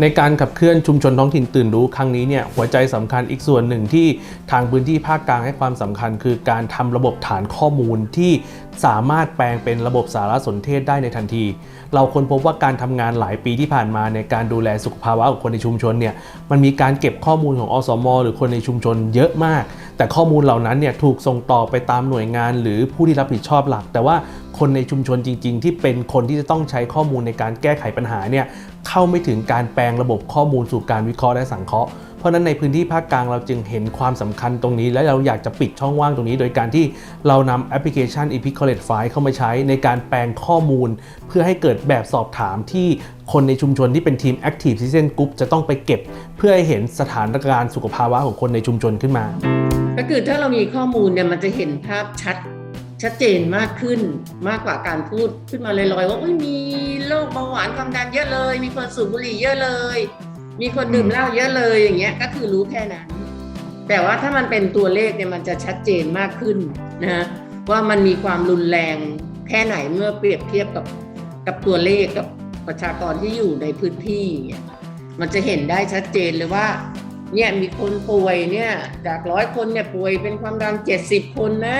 ในการขับเคลื่อนชุมชนท้องถิ่นตื่นรู้ครั้งนี้เนี่ยหัวใจสำคัญอีกส่วนหนึ่งที่ทางพื้นที่ภาคกลางให้ความสำคัญ คือการทำระบบฐานข้อมูลที่ สามารถแปลงเป็นระบบสารสนเทศได้ในทันที เราค้นพบว่าการทำงานหลายปีที่ผ่านมาในการดูแลสุขภาวะของคนในชุมชนเนี่ยมันมีการเก็บข้อมูลของอสมหรือคนในชุมชนเยอะมาก แต่ข้อมูลเหล่านั้นเนี่ยถูกส่งต่อไปตามหน่วยงาน หรือผู้ที่รับผิดชอบหลัก แต่ว่าคนในชุมชนจริง ๆ ที่เป็นคนที่จะต้องใช้ข้อมูลในการแก้ไขปัญหาเนี่ยเข้าไม่ถึงการแปลงระบบข้อมูลสู่การวิเคราะห์และสังเคราะห์ เพราะฉะนั้นในพื้นที่ภาคกลางเราจึงเห็นความสำคัญตรงนี้ และเราอยากจะปิดช่องว่างตรงนี้ โดยการที่เรานำแอปพลิเคชัน Epic College File เข้ามาใช้ในการแปลงข้อมูล เพื่อให้เกิดแบบสอบถามที่คนในชุมชนที่เป็นทีม Active Citizen Group จะต้องไปเก็บ เพื่อให้เห็นสถานการณ์สุขภาวะของคนในชุมชนขึ้นมา ก็คือถ้าเรามีข้อมูลเนี่ยมันจะเห็นภาพชัดชัดเจนมากขึ้นมากกว่าการพูดขึ้นมาลอยๆว่ามีโรคเบาหวานความดันเยอะเลย มีคนสูบบุหรี่เยอะเลย มีคนดื่มเหล้าเยอะเลยอย่างเงี้ยก็คือรู้แค่นั้น แต่ว่าถ้ามันเป็นตัวเลขเนี่ยมันจะชัดเจนมากขึ้นนะฮะว่ามันมีความรุนแรงแค่ไหนเมื่อเปรียบเทียบกับกับตัวเลขกับประชากรที่อยู่ในพื้นที่เนี่ยมันจะเห็นได้ชัดเจนเลยว่าเนี่ยมีคนป่วยเนี่ยจากร้อยคนเนี่ยป่วยเป็นความดันเจ็ดสิบคนนะ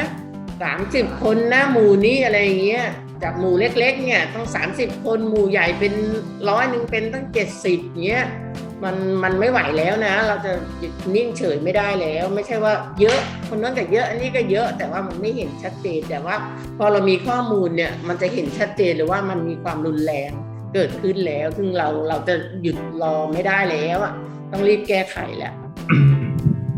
สามสิบคนนะหมู่นี้อะไรอย่างเงี้ยจากหมู่เล็กๆเนี่ยต้องสามสิบคนหมู่ใหญ่เป็นร้อยหนึ่งเป็นตั้งเจ็ดสิบเงี้ย มันมันไม่ไหวแล้วนะ เราจะนิ่งเฉยไม่ได้แล้ว ไม่ใช่ว่าเยอะคนนั้นก็เยอะอันนี้ก็เยอะแต่ว่ามันไม่เห็นชัดเจนแต่ว่าพอเรามีข้อมูลเนี่ยมันจะเห็นชัดเจนเลยว่ามันมีความรุนแรงเกิดขึ้นแล้ว ซึ่งเราเราจะหยุดรอไม่ได้แล้วอะต้องรีบแก้ไขแล้ว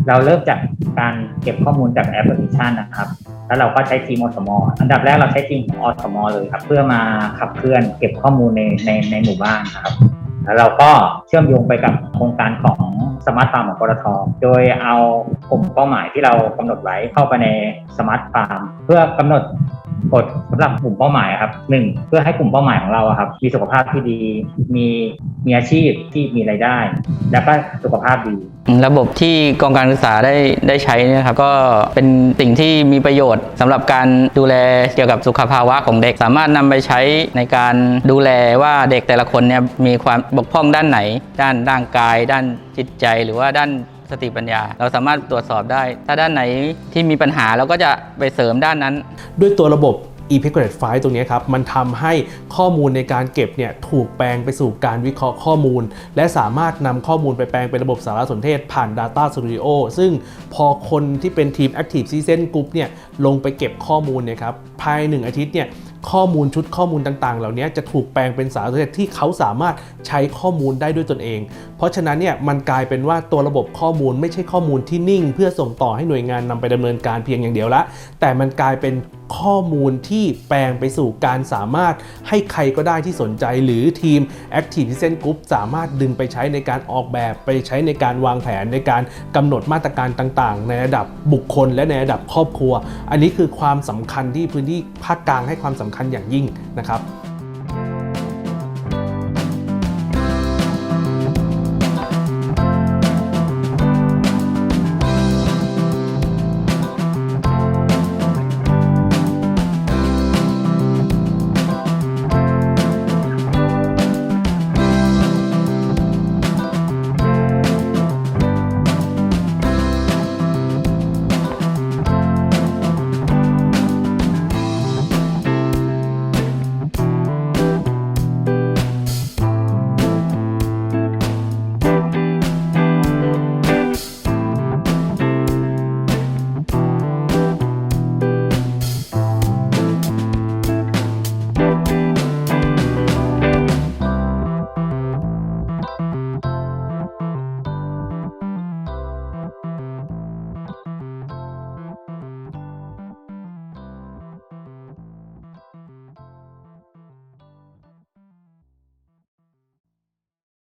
เราเริ่มจากการเก็บข้อมูลจากแอปพลิเคชันนะครับ แล้วเราก็ใช้ทีมอสมอันดับแรกเราใช้ทีมของอสมอเลยครับ เพื่อมาขับเคลื่อนเก็บข้อมูลในในในหมู่บ้านนะครับ แล้วเราก็เชื่อมโยงไปกับโครงการของสมาร์ทฟาร์มของปตทโดยเอากลุ่มเป้าหมายที่เรากำหนดไว้เข้าไปในสมาร์ทฟาร์มเพื่อกำหนด กฎสำหรับกลุ่มเป้าหมายครับหนึ่งเพื่อให้กลุ่มเป้าหมายของเราครับมีสุขภาพที่ดี มีมีอาชีพที่มีรายได้ แล้วก็สุขภาพดี ระบบที่กองการศึกษาได้ได้ใช้นยครับก็เป็นสิ่งที่มีประโยชน์สำหรับการดูแลเกี่ยวกับสุขภาวะของเด็ก สามารถนำไปใช้ในการดูแลว่าเด็กแต่ละคนเนี่ยมีความบกพร่องด้านไหน ด้านร่างกาย ด้านจิตใจหรือว่าด้าน สติปัญญา เราสามารถตรวจสอบได้ ถ้าด้านไหนที่มีปัญหาเราก็จะไปเสริมด้านนั้น ด้วยตัวระบบ e p i c o d e File ตรงนี้ครับ มันทำให้ข้อมูลในการเก็บเนี่ยถูกแปลงไปสู่การวิเคราะห์ข้อมูล และสามารถนำข้อมูลไปแปลงเป็นระบบสารสนเทศผ่าน Data Studio ซึ่งพอคนที่เป็นทีม Active Season Group เนี่ยลงไปเก็บข้อมูลเนี่ยครับภายในหนึ่งอาทิตย์เนี่ย ข้อมูลชุดข้อมูลต่างๆ เหล่านี้จะถูกแปลงเป็นสารสนเทศที่เขาสามารถใช้ข้อมูลได้ด้วยตนเอง เพราะฉะนั้นเนี่ยมันกลายเป็นว่าตัวระบบข้อมูลไม่ใช่ข้อมูลที่นิ่ง เพื่อส่งต่อให้หน่วยงานนำไปดำเนินการเพียงอย่างเดียวละแต่มันกลายเป็น ข้อมูลที่แปลงไปสู่การสามารถให้ใครก็ได้ที่สนใจ หรือทีม Active Design Group สามารถดึงไปใช้ในการออกแบบไปใช้ในการวางแผนในการกำหนดมาตรการต่างๆ ในระดับบุคคล และในระดับครอบครัว อันนี้คือความสำคัญที่พื้นที่ภาคกลางให้ความสำคัญอย่างยิ่งนะครับ